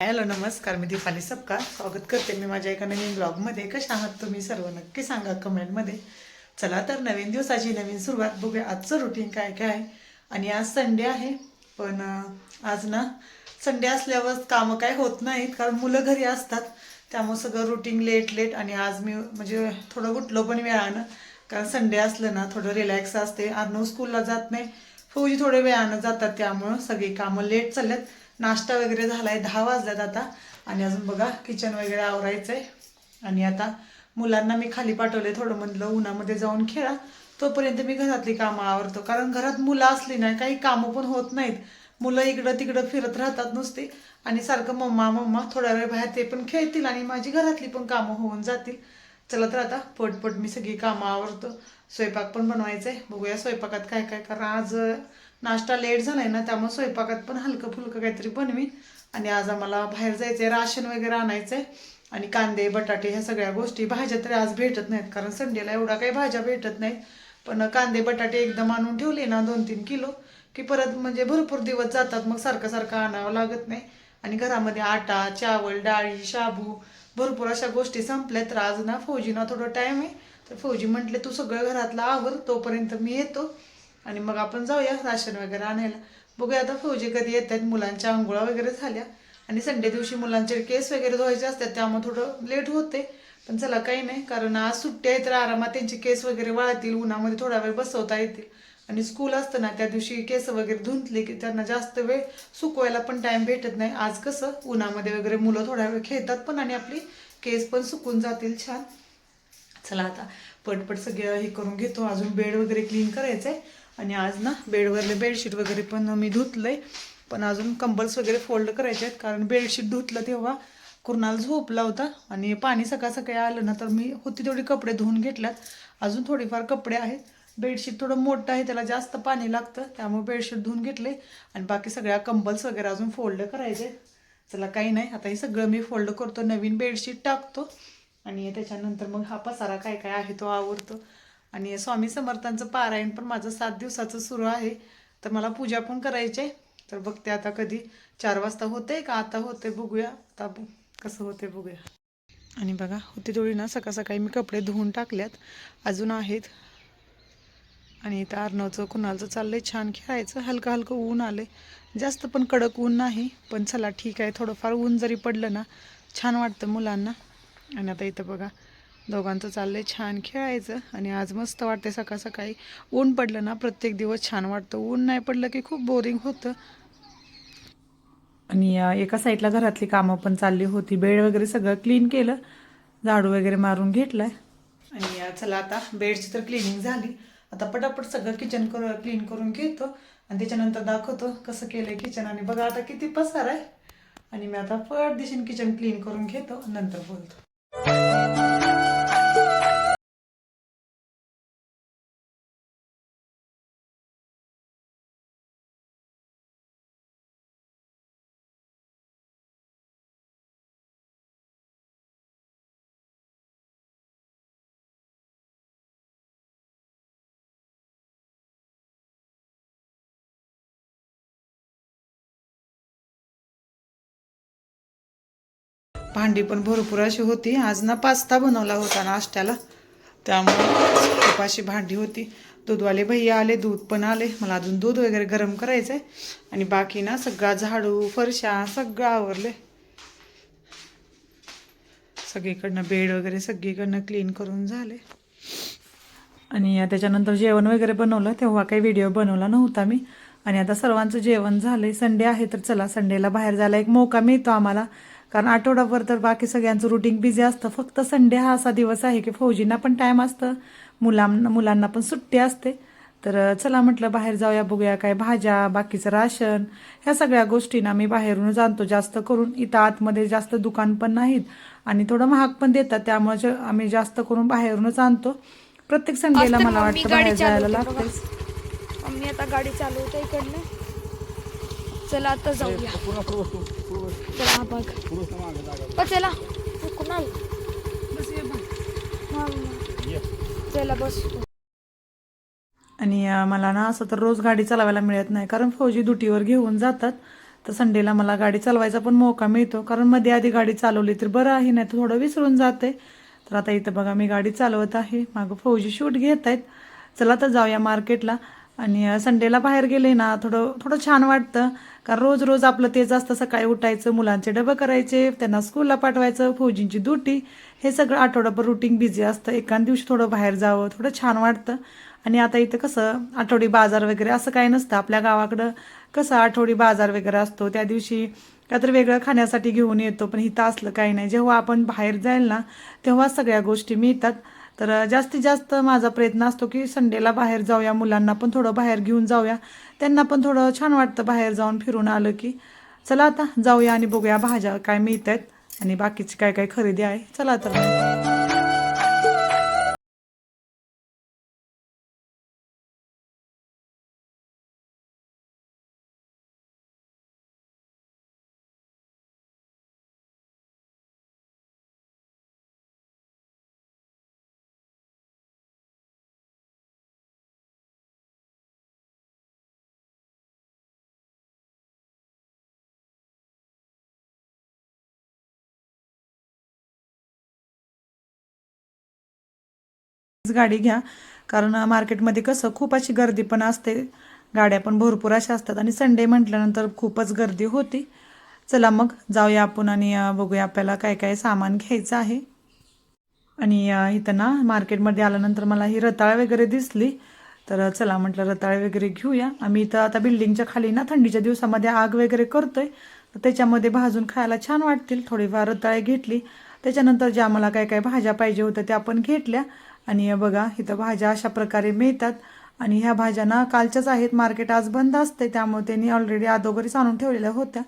Hello नमस्कार मी दीपाली सबका स्वागत करते मी माझ्या एका नवीन ब्लॉगमध्ये. कशा आहात तुम्ही सर्व? नक्की सांगा कमेंटमध्ये. चला तर नवीन दिवसाची नवीन सुरुवात बघूया. आजचं रुटीन काय काय? आहे आणि आज संडे आहे पण आज ना संडे असल्यावर कामं काय होत नाहीत कारण मुलं घरी असतात. त्यामुळे सगळं रुटीन लेट लेट आणि आज मी म्हणजे थोडं उठलो पण वेळानं. कारण संडे असलं ना थोडं रिलॅक्स असते. अर्नव स्कूलला जात नाही. फौजी थोडे वेळानं जातात त्यामुळं सगळी कामं लेट चालल्यात. नाश्ता वगैरे झालाय दहा वाजल्यात आता. आणि अजून बघा किचन वगैरे आवरायचं आहे आणि आता मुलांना मी खाली पाठवले थोडं म्हटलं उन्हामध्ये जाऊन खेळा. तोपर्यंत मी घरातली कामं आवरतो. कारण घरात मुलं असली ना काही कामं पण होत नाहीत. मुलं इकडं तिकडं फिरत राहतात नुसती. आणि सारखं मम्मा मम्मा थोडा वेळ बाहेर ते पण खेळतील आणि माझी घरातली पण कामं होऊन जातील. चला तर आता पटपट मी सगळी कामं आवरतो. स्वयंपाक पण बनवायचा आहे बघूया स्वयंपाकात काय काय कारण आज नाश्ता लेट झालाय ना त्यामुळे स्वयंपाकात पण हलकं फुलकं काहीतरी बनवीन. आणि आज आम्हाला बाहेर जायचंय राशन वगैरे आणायचंय. आणि कांदे बटाटे ह्या सगळ्या गोष्टी. भाज्या तरी आज भेटत नाहीत कारण संडेला एवढा काही भाज्या भेटत नाहीत. पण कांदे बटाटे एकदम आणून ठेवले ना दोन तीन किलो की परत म्हणजे भरपूर दिवस जातात मग सारखं सारखं आणावं लागत नाही. आणि घरामध्ये आटा चावल डाळी शाबू भरपूर अशा गोष्टी संपल्या तर आज ना फौजीना थोडं टाईम आहे. तर फौजी म्हटले तू सगळं घरातलं आवर तोपर्यंत मी येतो. आणि मग आपण जाऊया राशन वगैरे आणायला. बघूया आता फौजी कधी येत आहेत मुलांच्या आंघोळा वगैरे झाल्या. आणि संडे दिवशी मुलांचे केस वगैरे धुवायचे असतात त्यामुळे थोडं लेट होते. पण चला काही नाही कारण आज सुट्टी आहे तर आरामात त्यांचे केस वगैरे वाळतील उन्हामध्ये थोडा वेळ बसवता येतील. आणि स्कूल असतं ना त्या दिवशी केस वगैरे धुतले की त्यांना जास्त वेळ सुकवायला पण टाइम भेटत नाही. आज कसं उन्हामध्ये वगैरे मुलं थोडा वेळ खेळतात पण आणि आपली केस पण सुकून जातील छान. चला आता पटपट सगळं हे करून घेतो. अजून बेड वगैरे क्लीन करायचं आहे आणि आज ना बेडवरले बेडशीट वगैरे पण मी धुतलं आहे पण अजून कंबल्स वगैरे फोल्ड करायचे आहेत कारण बेडशीट धुतलं तेव्हा कुर्नाल झोपला होता आणि पाणी सकाळ सकाळी आलं ना तर मी होती तेवढी कपडे धुवून घेतल्यात. अजून थोडीफार कपडे आहेत. बेडशीट थोडं मोठं आहे त्याला जास्त पाणी लागतं त्यामुळे बेडशीट धुवून घेतले आणि बाकी सगळ्या कंबल्स वगैरे अजून फोल्ड करायचे चला काही नाही आता हे सगळं मी फोल्ड करतो नवीन बेडशीट टाकतो. आणि त्याच्यानंतर मग हा पसारा काय काय आहे तो आवडतो आणि स्वामी समर्थांचं पारायण पण माझं सात दिवसाचं सुरू आहे. तर मला पूजा पण करायची आहे. तर बघते आता कधी. चार वाजता होते का? आता होते बघूया. आता कसं होते बघूया. आणि बघा होती थोडी ना सकाळ सकाळी मी कपडे धुवून टाकल्यात. अजून आहेत. आणि इथं अर्णवचं कुणालचं चाललंय छान खेळायचं. हलकं हलकं ऊन आले जास्त पण कडक ऊन नाही पण चला ठीक आहे. थोडंफार ऊन जरी पडलं ना छान वाटतं मुलांना. आणि आता इथं बघा दोघांचं चाललंय छान खेळायचं आणि आज मस्त वाटते सकाळ सकाळी. ऊन पडलं ना प्रत्येक दिवस छान वाटतं. ऊन नाही पडलं की खूप बोरिंग होतं. आणि एका साईडला घरातली कामं पण चालली होती. बेड वगैरे सगळं क्लीन केलं. झाडू वगैरे मारून घेतलाय. आणि चला आता बेडची तर क्लिनिंग झाली. आता पटापट सगळं किचन करू क्लीन करून घेतो. आणि त्याच्यानंतर दाखवतो कसं केलंय किचन आणि बघा आता किती पसार आहे. आणि मी आता पट दिशेन किचन क्लीन करून घेतो. नंतर बोलतो. भांडी पण भरपूर अशी होती. आज ना पास्ता बनवला होता नाश्त्याला. त्यामुळे खूप अशी भांडी होती. दूधवाले भैया आले दूध पण आले. मला अजून दूध वगैरे गरम करायचं आहे आणि बाकी ना सगळा झाडू फरशा सगळं आवरले सगळीकडनं बेड वगैरे सगळीकडनं क्लीन करून झाले. आणि त्याच्यानंतर जेवण वगैरे बनवलं. तेव्हा काही व्हिडिओ बनवला नव्हता मी. आणि आता सर्वांचं जेवण झालंय. संडे आहे तर चला संडेला बाहेर जायला एक मौका मिळतो आम्हाला. कारण आठवडाभर तर बाकी सगळ्यांचं रुटीन बिझी असतं. फक्त संडे हा असा दिवस आहे की फौजींना पण टाईम असतं. मुलांना मुलांना पण सुट्टी असते. तर चला म्हटलं बाहेर जाऊया बघूया काय भाज्या बाकीचं राशन. ह्या सगळ्या गोष्टी ना मी बाहेरूनच आणतो जास्त करून. इथं आतमध्ये जास्त दुकान पण नाहीत आणि थोडं महाग पण देतात. त्यामुळे आम्ही जास्त करून बाहेरूनच आणतो प्रत्येक संडेला मला वाटतं गाडी बाहेर जायला. लागतेच मम्मी आता गाडी चालवते इकडनं. चला आता जाऊया. चला हा बघ. चला. चला बस. आणि मला ना असं तर रोज गाडी चालवायला मिळत नाही कारण फौजी ड्युटीवर घेऊन जातात. तर संडेला मला गाडी चालवायचा पण मौका मिळतो कारण मध्ये आधी गाडी चालवली तर बरं आहे नाही तर थोडं विसरून जाते. तर आता इथं बघा मी गाडी चालवत आहे. मागं फौजी शूट घेत आहेत. चला तर जाऊया मार्केटला आणि संडेला बाहेर गेले ना थोडं थोडं छान वाटतं. कारण रोज रोज आपलं तेच असतं सकाळी उठायचं मुलांचे डबं करायचे त्यांना स्कूलला पाठवायचं फौजींची ड्युटी हे सगळं आठवडाभर रुटीन बिझी असतं. एका दिवशी थोडं बाहेर जावं थोडं छान वाटतं. आणि आता इथं कसं आठवडी बाजार वगैरे असं काही नसतं. आपल्या गावाकडं कसं आठवडी बाजार वगैरे असतो. त्या दिवशी काहीतरी वेगळं खाण्यासाठी घेऊन येतो पण इथं असलं काही नाही. जेव्हा आपण बाहेर जाईल ना तेव्हा सगळ्या गोष्टी मिळतात. तर जास्तीत जास्त माझा प्रयत्न असतो की संडेला बाहेर जाऊया. मुलांना पण थोडं बाहेर घेऊन जाऊया. त्यांना पण थोडं छान वाटतं बाहेर जाऊन फिरून आलं की. चला आता जाऊया आणि बघूया भाज्या काय मिळत आहेत आणि बाकीची काय काय खरेदी आहे. चला तर गाडी घ्या. कारण मार्केटमध्ये कसं खूप अशी गर्दी पण असते. गाड्या पण भरपूर अशा असतात. आणि संडे म्हटल्यानंतर खूपच गर्दी होती. चला मग जाऊया आपण आणि बघूया आपल्याला काय काय सामान घ्यायचं आहे. आणि इथं ना मार्केटमध्ये आल्यानंतर मला ही रताळ वगैरे दिसली. तर चला म्हटलं रताळ वगैरे घेऊया. आम्ही इथं आता बिल्डिंगच्या खाली ना थंडीच्या दिवसामध्ये आग वगैरे करतोय. तर त्याच्यामध्ये भाजून खायला छान वाटतील. थोडीफार रताळे घेतली. त्याच्यानंतर ज्या मला काय काय भाज्या पाहिजे होत्या त्या आपण घेतल्या. आणि बघा इथं भाज्या अशा प्रकारे मिळतात. आणि ह्या भाज्या ना कालच्याच आहेत. मार्केट आज बंद असते त्यामुळे त्यांनी ऑलरेडी अदोगरीच आणून ठेवलेल्या होत्या.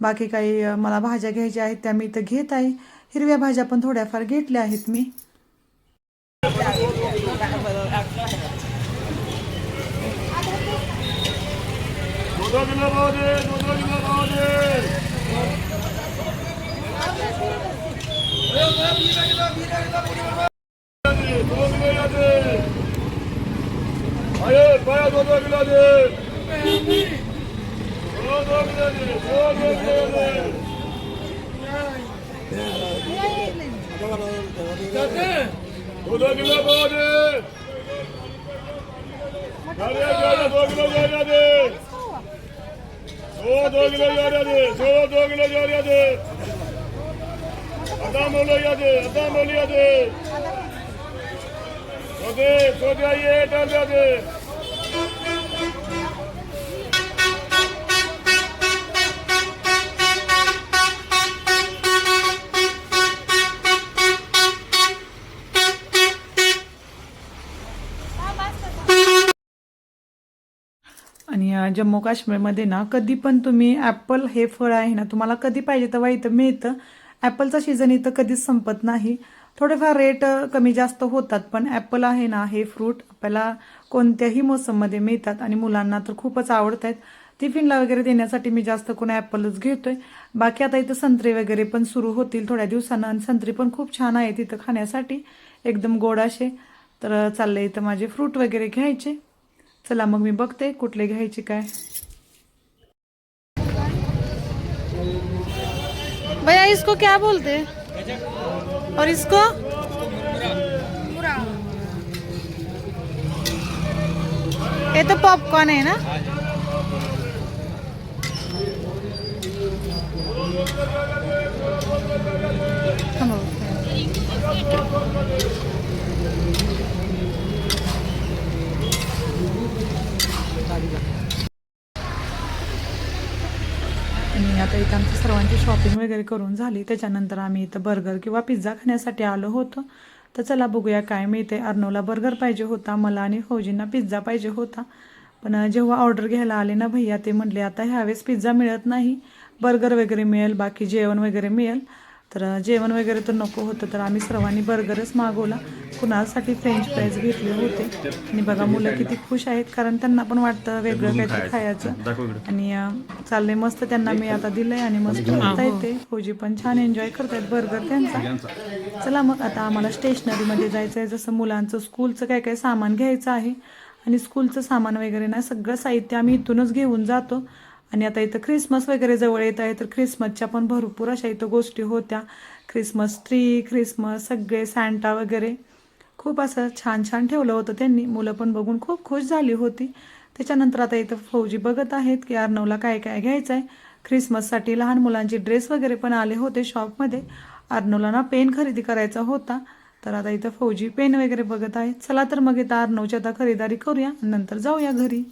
बाकी काही मला भाज्या घ्यायच्या आहेत त्या मी इथं घेत आहे. हिरव्या भाज्या पण थोड्याफार घेतल्या आहेत मी. Bunu belirledi. Hayır, bayat onu belirledi. Bunu belirledi. Bunu belirledi. Bunu belirledi. Nereye geldi? Doğguna geldi. Soğa doğguna geldi. Soğa doğguna geldi. Adam öyle geldi. Adam öyle geldi. आणि जम्मू काश्मीरमध्ये ना कधी पण तुम्ही ॲपल हे फळ आहे ना तुम्हाला कधी पाहिजे तेव्हा इथं मिळतं. ॲपलचा सीझन इथं कधीच संपत नाही. थोडेफार रेट कमी जास्त होतात पण ॲपल आहे ना हे फ्रूट आपल्याला कोणत्याही मोसममध्ये मिळतात आणि मुलांना तर खूपच आवडत आहेत टिफिनला वगैरे देण्यासाठी मी जास्त कोण ॲपलच घेतोय. बाकी आता इथं संत्रे वगैरे पण सुरू होतील थोड्या दिवसानं आणि संत्री पण खूप छान आहेत इथं खाण्यासाठी. एकदम गोड असे. तर चालले इथं माझे फ्रूट वगैरे घ्यायचे. चला मग मी बघते कुठले घ्यायचे काय. भैया इसको क्या बोलते? और इसको ये तो पॉपकॉर्न है ना थांबा. आणि आता इथं आमची सर्वांची शॉपिंग वगैरे करून झाली. त्याच्यानंतर आम्ही इथं बर्गर किंवा पिझ्झा खाण्यासाठी आलो होतो. तर चला बघूया काय मिळते अर्नवला बर्गर पाहिजे होता. मला आणि फौजींना पिझ्झा पाहिजे होता. पण जेव्हा ऑर्डर घ्यायला आले ना भैया ते म्हटले आता ह्यावेळेस पिझ्झा मिळत नाही. बर्गर वगैरे मिळेल बाकी जेवण वगैरे मिळेल. तर जेवण वगैरे तर नको होतं तर आम्ही सर्वांनी बर्गरच मागवला. कुणासाठी फ्रेंच फ्राईज घेतले होते. आणि बघा मुलं किती खुश आहेत कारण त्यांना पण वाटतं वेगळं काहीतरी खायचं. आणि चाललंय मस्त त्यांना मी आता दिलंय आणि मस्त खाता येते. फौजी पण छान एन्जॉय करतायत बर्गर त्यांचा. चला मग आता आम्हाला स्टेशनरीमध्ये जायचं आहे जसं मुलांचं स्कूलचं काय काय सामान घ्यायचं आहे. आणि स्कूलचं सामान वगैरे ना सगळं साहित्य आम्ही इथूनच घेऊन जातो. आणि आता इथं ख्रिसमस वगैरे जवळ येत आहे तर ख्रिसमसच्या पण भरपूर अशा इथं गोष्टी होत्या. ख्रिसमस ट्री ख्रिसमस सगळे सॅन्टा वगैरे. खूप असं छान छान ठेवलं होतं त्यांनी. मुलं पण बघून खूप खुश झाली होती. त्याच्यानंतर आता इथं फौजी बघत आहेत की अर्नवला काय काय घ्यायचं आहे ख्रिसमससाठी लहान मुलांचे ड्रेस वगैरे पण आले होते शॉपमध्ये अर्नवला ना पेन खरेदी करायचा होता. तर आता इथं फौजी पेन वगैरे बघत आहेत. चला तर मग इथं अर्नवची आता खरेदारी करूया. नंतर जाऊया घरी.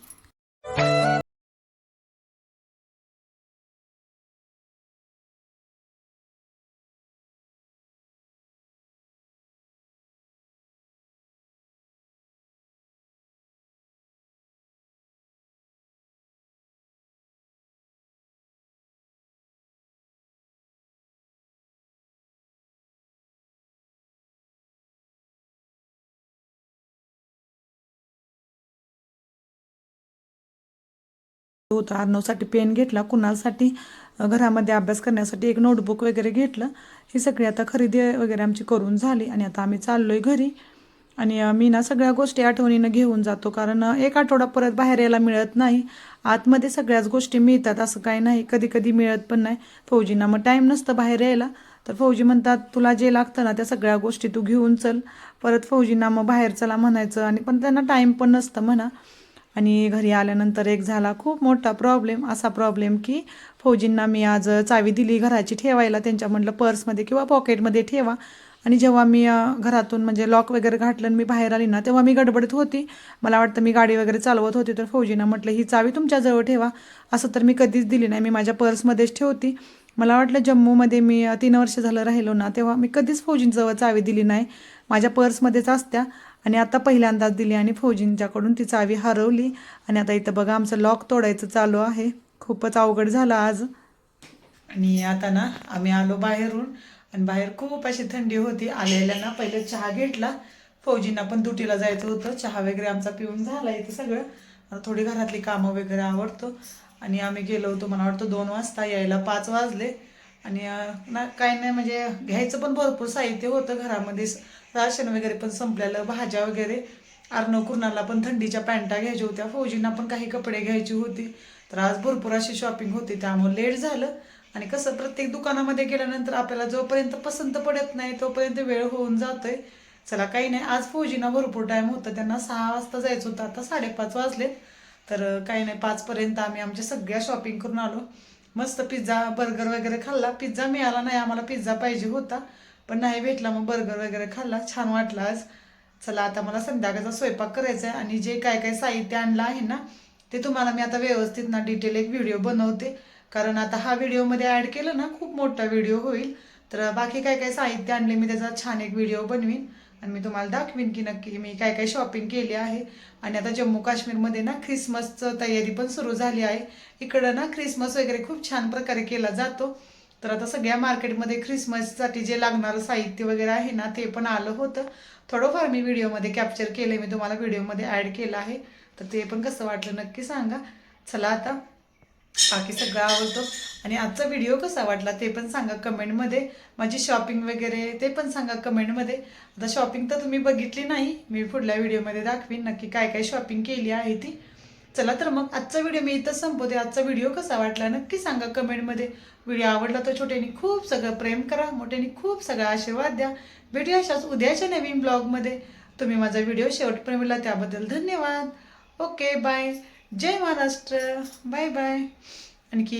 होतं. अर्णवसाठी पेन घेतला. कुणालसाठी? घरामध्ये अभ्यास करण्यासाठी एक नोटबुक वगैरे घेतलं. ही सगळी आता खरेदी वगैरे आमची करून झाली आणि आता आम्ही चाललो आहे घरी. आणि मी ना सगळ्या गोष्टी आठवणीनं घेऊन जातो. कारण एक आठवडा परत बाहेर यायला मिळत नाही. आतमध्ये सगळ्याच गोष्टी मिळतात. असं काही नाही. कधी कधी मिळत पण नाही. फौजींना मग टाईम नसतं बाहेर यायला. तर फौजी म्हणतात तुला जे लागतं ना त्या सगळ्या गोष्टी तू घेऊन चल. परत फौजींना मग बाहेर चला म्हणायचं. आणि पण त्यांना टाईम पण नसतं म्हणा. आणि घरी आल्यानंतर एक झाला खूप मोठा प्रॉब्लेम असा प्रॉब्लेम की फौजींना मी आज चावी दिली घराची ठेवायला. त्यांच्या म्हटलं पर्समध्ये किंवा पॉकेटमध्ये ठेवा. आणि जेव्हा मी घरातून म्हणजे लॉक वगैरे घातलं आणि मी बाहेर आली ना तेव्हा मी गडबडत होती. मला वाटतं मी गाडी वगैरे चालवत होती तर फौजींना म्हटलं ही चावी तुमच्याजवळ ठेवा. असं तर मी कधीच दिली नाही. मी माझ्या पर्समध्येच ठेवती. मला वाटलं जम्मूमध्ये मी तीन वर्ष झालं राहिलो ना तेव्हा मी कधीच फौजींजवळ चावी दिली नाही. माझ्या पर्समध्येच असत्या. आणि आता पहिल्यांदाच दिली आणि फौजींच्याकडून ती चावी हरवली. आणि आता इथं बघा आमचं लॉक तोडायचं चालू आहे. खूपच अवघड झालं आज. आणि आता ना आम्ही आलो बाहेरून. आणि बाहेर खूप अशी थंडी होती. आलेल्या ना पहिले चहा घेतला. फौजींना पण दुटीला जायचं होतं. चहा वगैरे आमचा पिऊन झाला इथं सगळं. थोडी घरातली कामं वगैरे आवडतो आणि आम्ही गेलो होतो मला वाटतं दोन वाजता. यायला पाच वाजले. आणि ना काही नाही म्हणजे घ्यायचं पण भरपूर साहित्य होतं घरामध्ये. राशन वगैरे पण संपलेलं भाज्या वगैरे. अर्णव कुर्णाला पण थंडीच्या पॅन्टा घ्यायच्या होत्या. फौजींना पण काही कपडे घ्यायची होती. तर आज भरपूर अशी शॉपिंग होती. त्यामुळे लेट झालं. आणि कसं प्रत्येक दुकानामध्ये गेल्यानंतर आपल्याला जोपर्यंत पसंत पडत नाही तोपर्यंत वेळ होऊन जातोय. चला काही नाही. आज फौजींना भरपूर टाईम होतं. त्यांना सहा वाजता जायचं होतं. आता साडेपाच वाजलेत. तर काही नाही. पाचपर्यंत आम्ही आमच्या सगळ्या शॉपिंग करून आलो. मस्त पिझ्झा बर्गर वगैरे खाल्ला. पिझ्झा मिळाला नाही आम्हाला पिझ्झा पाहिजे होता. पण नाही भेटला मग बर्गर वगैरे खाल्ला. छान वाटला आज. चला आता मला संध्याकाळचा स्वयंपाक करायचा आहे आणि जे काय काय साहित्य आणलं आहे ना ते तुम्हाला मी आता व्यवस्थित ना डिटेल एक व्हिडिओ बनवते. कारण आता हा व्हिडिओमध्ये ॲड केलं ना खूप मोठा व्हिडिओ होईल. तर बाकी काय काय साहित्य आणले मी त्याचा छान एक व्हिडिओ बनवीन. आणि मी तुम्हाला दाखवीन की नक्की मी काय काय शॉपिंग केली आहे. आणि आता जम्मू काश्मीरमध्ये ना ख्रिसमसचं तयारी पण सुरू झाली आहे. इकडं ना ख्रिसमस वगैरे खूप छान प्रकारे केला जातो. तर आता सगळ्या मार्केटमध्ये ख्रिसमससाठी जे लागणारं साहित्य वगैरे आहे ना ते पण आलं होतं. थोडंफार मी व्हिडिओमध्ये कॅप्चर केलं मी तुम्हाला व्हिडिओमध्ये ॲड केलं आहे. तर ते पण कसं वाटलं नक्की सांगा. चला आता बाकी सगळं आवडतो. आणि आजचा व्हिडिओ कसा वाटला ते पण सांगा कमेंटमध्ये माझी शॉपिंग वगैरे ते पण सांगा कमेंटमध्ये आता शॉपिंग तर तुम्ही बघितली नाही मी पुढल्या व्हिडिओमध्ये दाखवीन नक्की काय काय शॉपिंग केली आहे ती. चला तर मग आजचा व्हिडिओ मी इथं संपवते. आजचा व्हिडिओ कसा वाटला नक्की सांगा कमेंटमध्ये व्हिडिओ आवडला तर छोट्याने खूप सगळं प्रेम करा मोठ्याने खूप सगळा आशीर्वाद द्या. भेटूया अशाच उद्याच्या नवीन ब्लॉगमध्ये तुम्ही माझा व्हिडिओ शेवटपर्यंत मिळाला त्याबद्दल धन्यवाद. ओके बाय जय महाराष्ट्र बाय बाय. आणखी